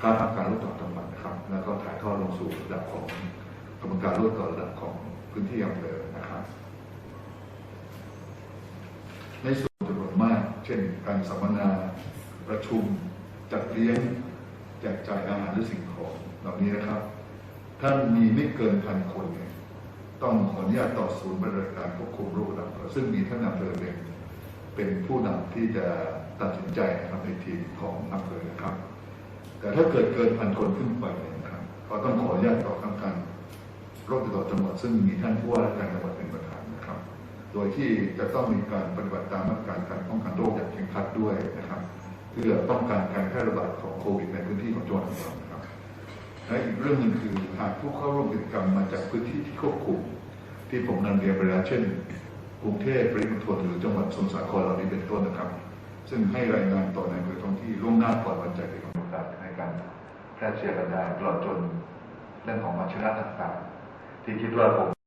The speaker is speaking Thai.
ท้าทามการรคติดต่อจังหวัดนะครับ แล้วก็ถ่ายทอดลงสู่ระดับของกรรมการรคติดต่อระดับของพื้นที่อำเภอนะครับในส่วนจำนวนมาก เช่น การสัมมนาประชุมจัดเลี้ยงแจกจ่ายอาหารหรือสิ่งของเหล่านี้นะครับถ้านมีไม่เกินพันคนเนี่ยต้องขออนุญาตต่อศูนย์บริการควบคุมโรคระดับซึ่งมีท่านอำเภอเป็นเป็นผู้นำที่จะตัดสินใจนะครับในทีมของอำเภอนะครับแต่ ถ้าเกิดเกินพันคนขึ้นไปเนี่ยนะครับก็ต้องขออนุญาตต่อคณะกรรมการโรคติดต่อจังหวัดซึ่งมีท่านผู้ว่าราชการจังหวัดเป็นประธานนะครับ โดยที่จะต้องมีการปฏิบัติตามมาตรการการป้องกันโรคอย่างเคร่งครัดด้วยนะครับเพื่อป้องกันการแพร่ระบาดของโควิดในพื้นที่ของจังหวัดของเรานะครับและอีกเรื่องหนึ่งคือหากผู้เข้าร่วมกิจกรรมมาจากพื้นที่ที่ควบคุม ที่ผมนำเรียนไปแล้วเช่นกรุงเทพปริมณฑลหรือจังหวัดสมุทรสาครเหล่านี้เป็นต้นนะครับ ซึ่งให้รายงานต่อในอำเภอท้องที่ล่วงหน้าก่อนวันจัดกิจกรรมต่างๆใน การแพร่เชื้อกันได้ตลอดจนเรื่องของวัชระต่างๆที่คิดว่าผม